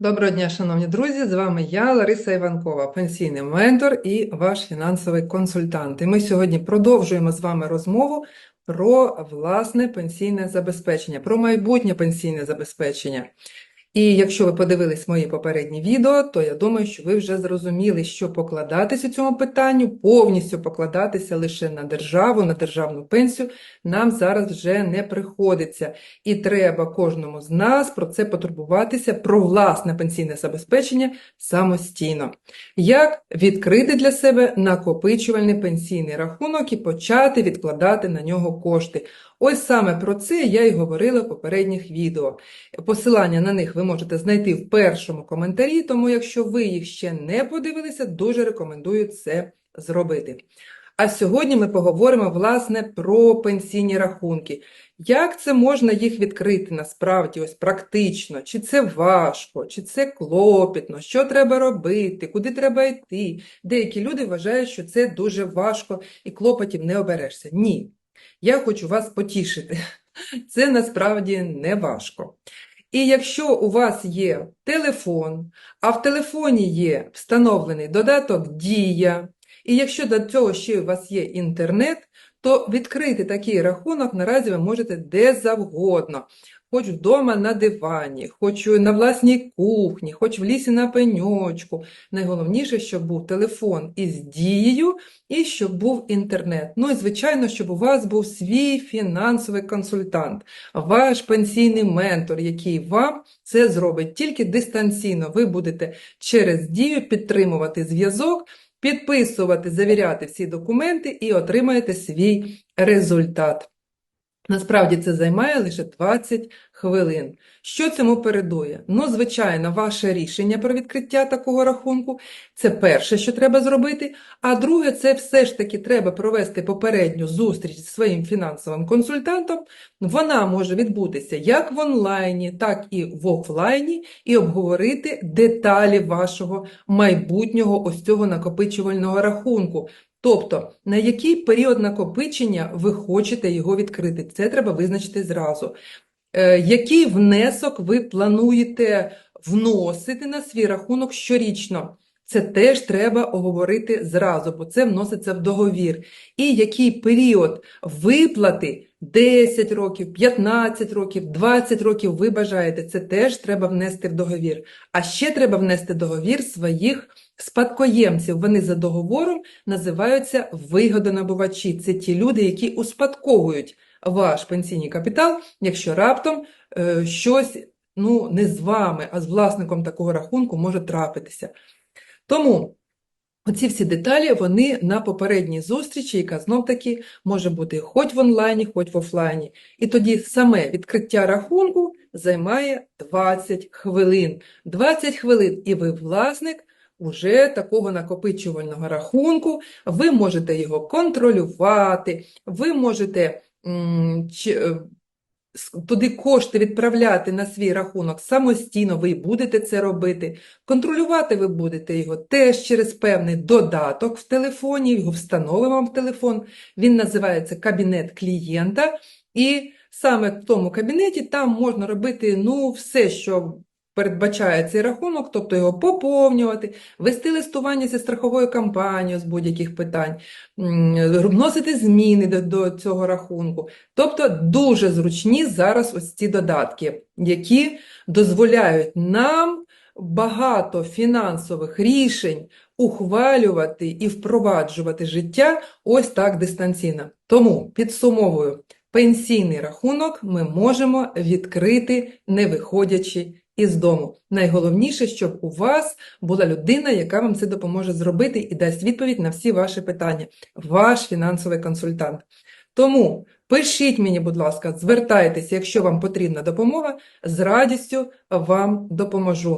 Доброго дня, шановні друзі! З вами я, Лариса Іванкова, пенсійний ментор і ваш фінансовий консультант. І ми сьогодні продовжуємо з вами розмову про власне пенсійне забезпечення, про майбутнє пенсійне забезпечення. І якщо ви подивились мої попередні відео, то я думаю, що ви вже зрозуміли, що покладатись у цьому питанню, повністю покладатися лише на державу, на державну пенсію, нам зараз вже не приходиться. І треба кожному з нас про це потурбуватися, про власне пенсійне забезпечення самостійно. Як відкрити для себе накопичувальний пенсійний рахунок і почати відкладати на нього кошти? Ось саме про це я і говорила в попередніх відео. Посилання на них ви можете знайти в першому коментарі, тому якщо ви їх ще не подивилися, дуже рекомендую це зробити. А сьогодні ми поговоримо, власне, про пенсійні рахунки. Як це можна їх відкрити насправді, ось практично? Чи це важко, чи це клопітно, що треба робити, куди треба йти? Деякі люди вважають, що це дуже важко і клопотів не оберешся. Ні. Я хочу вас потішити. Це насправді не важко. І якщо у вас є телефон, а в телефоні є встановлений додаток Дія, і якщо до цього ще у вас є інтернет, то відкрити такий рахунок наразі ви можете де завгодно. Хоч вдома на дивані, хоч на власній кухні, хоч в лісі на пеньочку. Найголовніше, щоб був телефон із дією і щоб був інтернет. Ну і, звичайно, щоб у вас був свій фінансовий консультант, ваш пенсійний ментор, який вам це зробить тільки дистанційно. Ви будете через дію підтримувати зв'язок, підписувати, завіряти всі документи і отримаєте свій результат. Насправді це займає лише 20 хвилин. Що цьому передує? Ну, звичайно, ваше рішення про відкриття такого рахунку це перше, що треба зробити. А друге, це все ж таки треба провести попередню зустріч зі своїм фінансовим консультантом. Вона може відбутися як в онлайні, так і в офлайні, і обговорити деталі вашого майбутнього ось цього накопичувального рахунку. Тобто, на який період накопичення ви хочете його відкрити, це треба визначити зразу. Е, Який внесок ви плануєте вносити на свій рахунок щорічно? Це теж треба оговорити зразу, бо це вноситься в договір. І який період виплати 10 років, 15 років, 20 років ви бажаєте, це теж треба внести в договір. А ще треба внести договір своїх спадкоємців. Вони за договором називаються вигодонабувачі. Це ті люди, які успадковують ваш пенсійний капітал, якщо раптом е, щось ну, не з вами, а з власником такого рахунку може трапитися. Тому оці всі деталі, вони на попередній зустрічі, яка знов-таки може бути хоч в онлайні, хоч в офлайні. І тоді саме відкриття рахунку займає 20 хвилин. 20 хвилин, і ви власник уже такого накопичувального рахунку, ви можете його контролювати, ви можете е, туди кошти відправляти на свій рахунок самостійно, ви будете це робити. Контролювати ви будете його теж через певний додаток в телефоні, його встановимо в телефон. Він називається кабінет клієнта. І саме в тому кабінеті там можна робити ну, все, що передбачає цей рахунок, тобто його поповнювати, вести листування зі страховою компанією з будь-яких питань, вносити зміни до, до цього рахунку. Тобто дуже зручні зараз ось ці додатки, які дозволяють нам багато фінансових рішень ухвалювати і впроваджувати життя ось так дистанційно. Тому підсумовую, пенсійний рахунок ми можемо відкрити, не виходячи із дому. Найголовніше, щоб у вас була людина, яка вам це допоможе зробити і дасть відповідь на всі ваші питання. Ваш фінансовий консультант. Тому пишіть мені, будь ласка, звертайтеся, якщо вам потрібна допомога, з радістю вам допоможу.